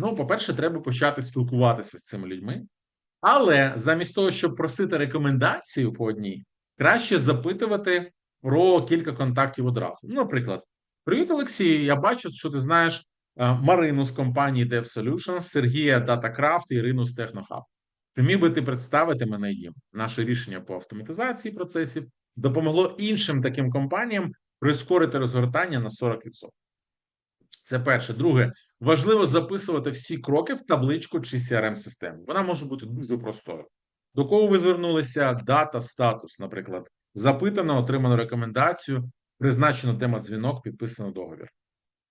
Ну, по-перше, треба почати спілкуватися з цими людьми. Але замість того, щоб просити рекомендацію по одній, краще запитувати про кілька контактів одразу. Ну, наприклад, привіт, Олексій. Я бачу, що ти знаєш е, Марину з компанії Dev Solutions, Сергія DataCraft і Ірину з TechnoHub. Чи міг би ти представити мене їм? Наше рішення по автоматизації процесів допомогло іншим таким компаніям прискорити розгортання на 40%. Це перше. Друге, важливо записувати всі кроки в табличку чи crm систему Вона може бути дуже простою. До кого ви звернулися? Дата, статус, наприклад, запитано, отримано рекомендацію, призначено демо-дзвінок, підписано договір.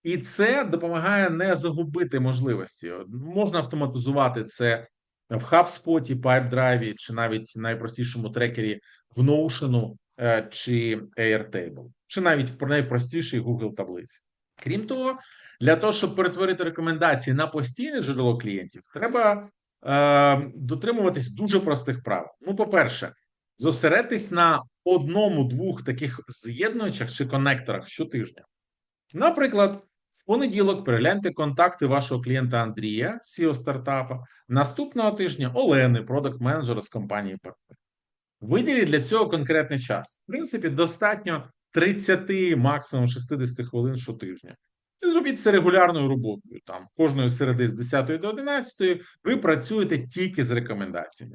І це допомагає не загубити можливості. Можна автоматизувати це в HubSpot, PipeDrive, чи навіть в найпростішому трекері в Notion е, чи Airtable, чи навіть в найпростішій Google таблиці. Крім того, для того, щоб перетворити рекомендації на постійне джерело клієнтів, треба е, дотримуватись дуже простих правил. Ну, по-перше, зосередьтесь на одному-двох таких з'єднувачах чи конекторах щотижня. Наприклад, в понеділок перегляньте контакти вашого клієнта Андрія, CEO стартапа, наступного тижня Олени, продакт менеджера з компанії партнер. Виділіть для цього конкретний час. В принципі, достатньо 30, максимум 60 хвилин щотижня. І зробіть це регулярною роботою. Там кожної середи з 10 до 11 ви працюєте тільки з рекомендаціями.